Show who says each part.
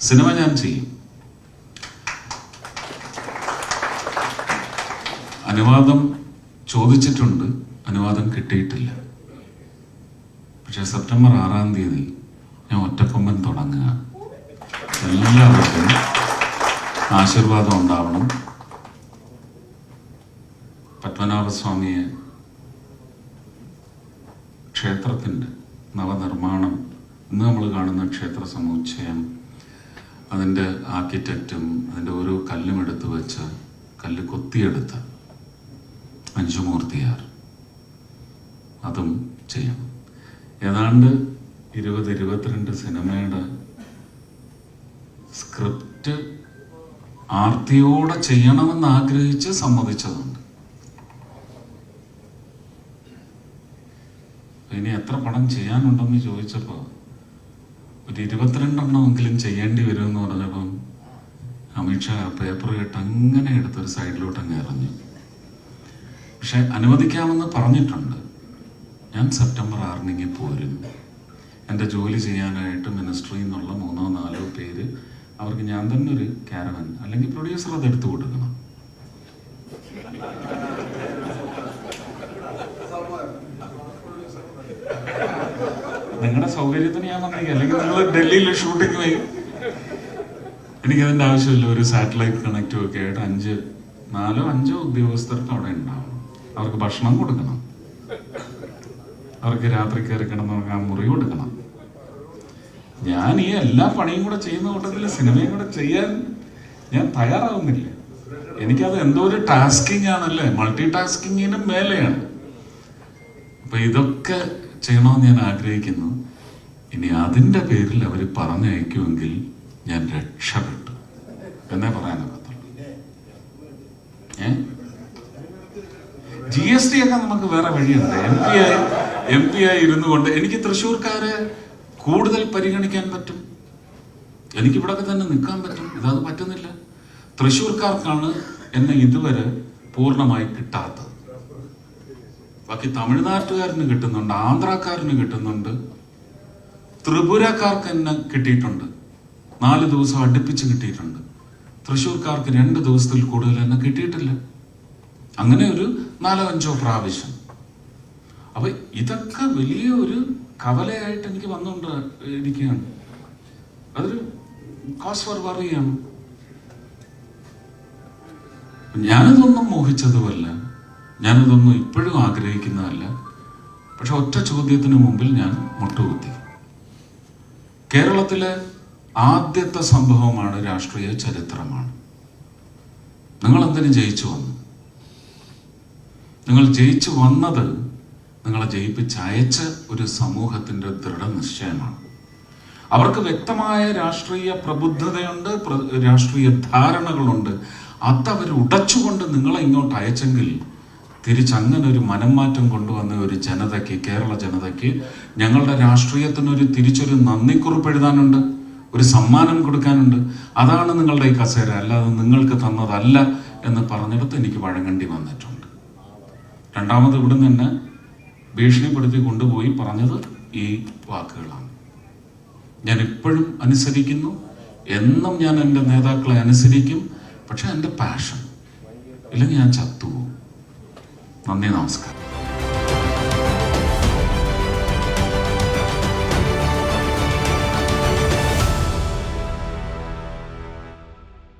Speaker 1: Cinema ഞാൻ ചെയ്യും. അനുവാദം ചോദിച്ചിട്ടുണ്ട്. അനുവാദം കിട്ടിയിട്ടില്ല. പക്ഷെ സെപ്റ്റംബർ ആറാം തീയതി ഞാൻ ഒറ്റക്കൊമ്പൻ തുടങ്ങുക. എല്ലാവർക്കും ആശീർവാദം ഉണ്ടാവണം. പത്മനാഭസ്വാമിയെ ക്ഷേത്രത്തിന്റെ നവനിർമ്മാണം ഇന്ന് നമ്മൾ കാണുന്ന ക്ഷേത്ര സമുച്ചയം അതിന്റെ ആർക്കിടെക്റ്റും അതിന്റെ ഓരോ കല്ലും എടുത്ത് വെച്ച് കല്ല് കൊത്തിയെടുത്ത അഞ്ചുമൂർത്തിയാർ അതും ചെയ്യണം. ഏതാണ്ട് ഇരുപത് ഇരുപത്തിരണ്ട് സിനിമയുടെ സ്ക്രിപ്റ്റ് ആർത്തിയോടെ ചെയ്യണമെന്ന് ആഗ്രഹിച്ച് സമ്മതിച്ചതുണ്ട്. ഇനി എത്ര പടം ചെയ്യാനുണ്ടെന്ന് ചോദിച്ചപ്പോൾ ഒരു ഇരുപത്തിരണ്ടെണ്ണമെങ്കിലും ചെയ്യേണ്ടി വരുമെന്ന് പറഞ്ഞപ്പം അമിത്ഷാ പേപ്പർ കേട്ട് അങ്ങനെ എടുത്തൊരു സൈഡിലോട്ട് അങ്ങ് ഇറങ്ങി പക്ഷെ അനുവദിക്കാമെന്ന് പറഞ്ഞിട്ടുണ്ട്. ഞാൻ സെപ്റ്റംബർ ആറിനെങ്കിൽ പോരും എന്റെ ജോലി ചെയ്യാനായിട്ട് മിനിസ്ട്രിയിൽ നിന്നുള്ള മൂന്നോ നാലോ പേര് അവർക്ക് ഞാൻ തന്നെ ഒരു ക്യാരവൻ അല്ലെങ്കിൽ പ്രൊഡ്യൂസർ അത് എടുത്തു കൊടുക്കണം. നിങ്ങളുടെ സൗകര്യത്തിന് ഞാൻ വന്നേക്കാം അല്ലെങ്കിൽ നിങ്ങൾ ഡൽഹിയിൽ ഷൂട്ടിംഗ് പോയി എനിക്കതിന്റെ ആവശ്യമില്ല. ഒരു സാറ്റലൈറ്റ് കണക്റ്റും ഒക്കെ ആയിട്ട് അഞ്ച് നാലോ അഞ്ചോ ഉദ്യോഗസ്ഥർക്ക് അവിടെ ഉണ്ടാവണം അവർക്ക് ഭക്ഷണം കൊടുക്കണം. അവർക്ക് രാത്രി കയറി കിടന്നുറങ്ങാൻ മുറി കൊടുക്കണം. ഞാൻ ഈ എല്ലാ പണിയും കൂടെ ചെയ്യുന്ന കൂട്ടത്തിൽ സിനിമയും കൂടെ ചെയ്യാൻ ഞാൻ തയ്യാറാവുന്നില്ല. എനിക്കത് എന്തോ ഒരു ടാസ്കിങ് ആണല്ലേ? മൾട്ടി ടാസ്കിങ്ങിനും മേലെയാണ്. അപ്പൊ ഇതൊക്കെ ചെയ്യണമെന്ന് ഞാൻ ആഗ്രഹിക്കുന്നു. ഇനി അതിന്റെ പേരിൽ അവർ പറഞ്ഞയക്കുമെങ്കിൽ ഞാൻ രക്ഷപ്പെട്ടു. എന്നേ പറയാനൊക്കത്തുള്ളൂ ഏ? ജി എസ് ടി ഒക്കെ നമുക്ക് വേറെ വഴിയുണ്ട്. എം പി ആയി എം പി ആയി ഇരുന്നു കൊണ്ട് എനിക്ക് തൃശ്ശൂർക്കാരെ കൂടുതൽ പരിഗണിക്കാൻ പറ്റും? എനിക്ക് ഇവിടെ തന്നെ നിൽക്കാൻ പറ്റും. ഇതത് പറ്റുന്നില്ല. തൃശ്ശൂർക്കാർക്കാണ് എന്നെ ഇതുവരെ പൂർണമായി കിട്ടാത്തത്. ബാക്കി തമിഴ്നാട്ടുകാരന് കിട്ടുന്നുണ്ട് ആന്ധ്രാക്കാരന് കിട്ടുന്നുണ്ട് ത്രിപുരക്കാർക്ക് തന്നെ കിട്ടിയിട്ടുണ്ട്. നാല് ദിവസം അടുപ്പിച്ച് കിട്ടിയിട്ടുണ്ട്. തൃശ്ശൂർക്കാർക്ക് രണ്ട് ദിവസത്തിൽ കൂടുതൽ തന്നെ കിട്ടിയിട്ടില്ല. അങ്ങനെ ഒരു നാലോ അഞ്ചോ പ്രാവശ്യം. അപ്പൊ ഇതൊക്കെ വലിയ ഒരു കവലയായിട്ട് എനിക്ക് വന്നുകൊണ്ട് ഇരിക്കുകയാണ്. അതൊരു കോസ് ഫോർ വറിയാണ് ഞാനിതൊന്നും മോഹിച്ചതുമല്ല. ഞാനിതൊന്നും ഇപ്പോഴും ആഗ്രഹിക്കുന്നതല്ല. പക്ഷെ ഒറ്റ ചോദ്യത്തിന് മുമ്പിൽ ഞാൻ മുട്ടുകുത്തി. കേരളത്തിലെ ആദ്യത്തെ സംഭവമാണ് രാഷ്ട്രീയ ചരിത്രമാണ്. നിങ്ങൾ എന്തിനു ജയിച്ചു വന്നു? നിങ്ങൾ ജയിച്ചു വന്നത് നിങ്ങളെ ജയിപ്പിച്ച് അയച്ച ഒരു സമൂഹത്തിന്റെ ദൃഢനിശ്ചയമാണ്. അവർക്ക് വ്യക്തമായ രാഷ്ട്രീയ പ്രബുദ്ധതയുണ്ട് പ്ര- രാഷ്ട്രീയ ധാരണകളുണ്ട്. അതവർ ഉടച്ചുകൊണ്ട് നിങ്ങളെ ഇങ്ങോട്ട് അയച്ചെങ്കിൽ തിരിച്ചങ്ങനെ ഒരു മനംമാറ്റം കൊണ്ടുവന്ന ഒരു ജനതയ്ക്ക് കേരള ജനതയ്ക്ക് ഞങ്ങളുടെ രാഷ്ട്രീയത്തിനൊരു തിരിച്ചൊരു നന്ദിക്കുറിപ്പ് എഴുതാനുണ്ട് ഒരു സമ്മാനം കൊടുക്കാനുണ്ട്. അതാണ് നിങ്ങളുടെ ഈ കസേര അല്ലാതെ നിങ്ങൾക്ക് തന്നതല്ല എന്ന് പറഞ്ഞിടത്ത് എനിക്ക് വഴങ്ങേണ്ടി വന്നിട്ടുണ്ട്. രണ്ടാമത് ഇവിടെ തന്നെ ഭീഷണിപ്പെടുത്തി കൊണ്ടുപോയി പറഞ്ഞത് ഈ വാക്കുകളാണ്. ഞാൻ ഇപ്പോഴും അനുസരിക്കുന്നു എന്നും ഞാൻ എന്റെ നേതാക്കളെ അനുസരിക്കും പക്ഷെ എന്റെ പാഷൻ ഇല്ലെങ്കിൽ ഞാൻ ചത്തുപോകും. Na Denoska.